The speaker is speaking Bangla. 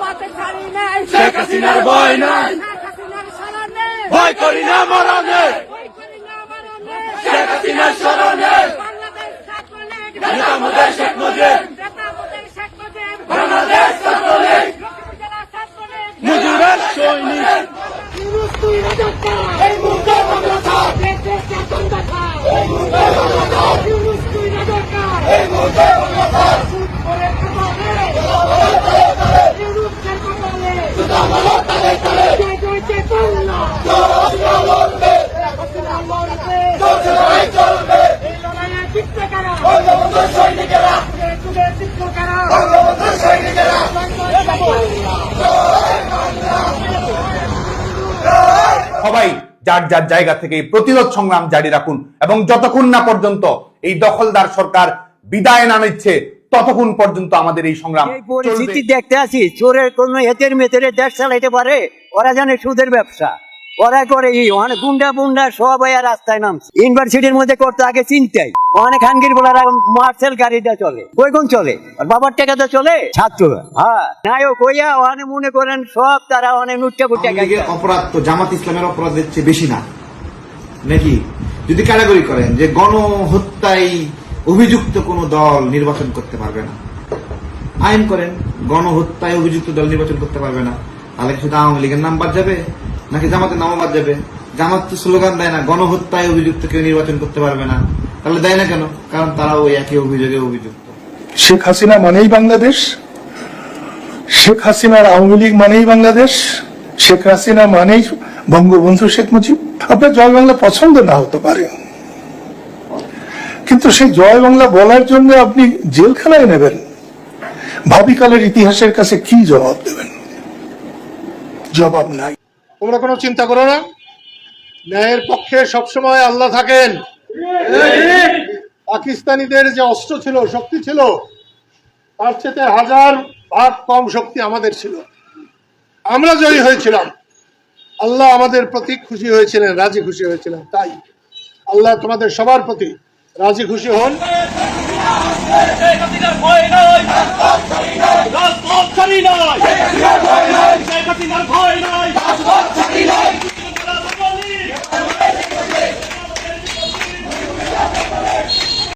পথে ছাড়ি নাই। শেখ হাসিনার ভয় নাই। ভয় করি না মরণে। শেখ হাসিনার স্মরণে। বাংলাদেশ নেতা শেখ মুজিব নেতা মোদের শেখ মুজিব বাংলাদেশ ছাত্রলীগ লক্ষ্মীপুর জেলা ছাত্রলীগ মুজিবের সৈনিক ইউনুস তুই রাজাকার এই মুহূর্তে বাংলা থাক দেশ দেশ শাসন দেখা এই মুহূর্তে বাংলা থাক ইউনুস তুই রাজাকার এই মুহূর্তে বাংলা থাক সুদ করে খাবারে ইউনুস এর কপালে সুদা মালা তালে তালে জয় জয় জয় বাংলা জয় হাসিনা লড়বে জয় চলবে এই লড়াইয়ে সৈনিকেরা! সৈনিকেরা! সবাই যার যার জায়গা থেকে এই প্রতিরোধ সংগ্রাম জারি রাখুন এবং যতক্ষণ না পর্যন্ত এই দখলদার সরকার বিদায় না নিচ্ছে ততক্ষণ পর্যন্ত আমাদের এই সংগ্রাম পরিস্থিতি দেখতে আছি চোরের কোন হেতের মেতেরে দেশ চালাইতে পারে ওরা জানে সুদের ব্যবসা। ওরা করে ই অনেক গুন্ডা বুন্ডা সব রাস্তায় নামছে। ইউনিভার্সিটির মধ্যে করতে আগে চিন্তাই। অনেক হাঙ্গির বলার মার্সেল গাড়িটা চলে। কই কোন চলে? আর বাবার টাকাতে চলে? ছাত্র হ্যাঁ। নায়ক হইয়া ওখানে মনে করেন সব তারা অনেক নুট্টা ফুটে আওয়ামী অপরাধ তো জামাত ইসলামের অপরাধের চেয়ে বেশি না। নাকি? যদি কারাগরি করেন যে গণহত্যায় অভিযুক্ত কোন দল নির্বাচন করতে পারবে না। আইন করেন গণহত্যায় অভিযুক্ত দল নির্বাচন করতে পারবে না। তাহলে শুধু আওয়ামী লীগের নাম বাদ যাবে? নাকি জামাতের নামও বাদ যাবে জামাত তো স্লোগান দেয় না, গণহত্যায় অভিযুক্ত কেউ নির্বাচন করতে পারবে না। তাহলে দেয় না কেন? কারণ তারা ওই একই অভিযোগে অভিযুক্ত। শেখ হাসিনা মানেই বাংলাদেশ। শেখ হাসিনার আওয়ামী লীগ মানেই বাংলাদেশ। শেখ হাসিনা মানেই বঙ্গবন্ধু শেখ মুজিব। আপনার জয় বাংলা পছন্দ না হতে পারে। কিন্তু সেই জয় বাংলা বলার জন্য আপনি জেলখানায় নেবেন। ভাবিকালের ইতিহাসের কাছে কি জবাব দেবেন? জবাব নাই। তোমরা কোনো চিন্তা করো না। ন্যায়ের পক্ষে সবসময় আল্লাহ থাকেন। পাকিস্তানিদের যে অস্ত্র ছিল, শক্তি ছিল, তার চেয়ে হাজার ভাগ কম শক্তি আমাদের ছিল। আমরা জয়ী হয়েছিলাম। আল্লাহ আমাদের প্রতি খুশি হয়েছিলেন, রাজি খুশি হয়েছিলেন, তাই। আল্লাহ তোমাদের সবার প্রতি রাজি খুশি হন। ভয় নাই।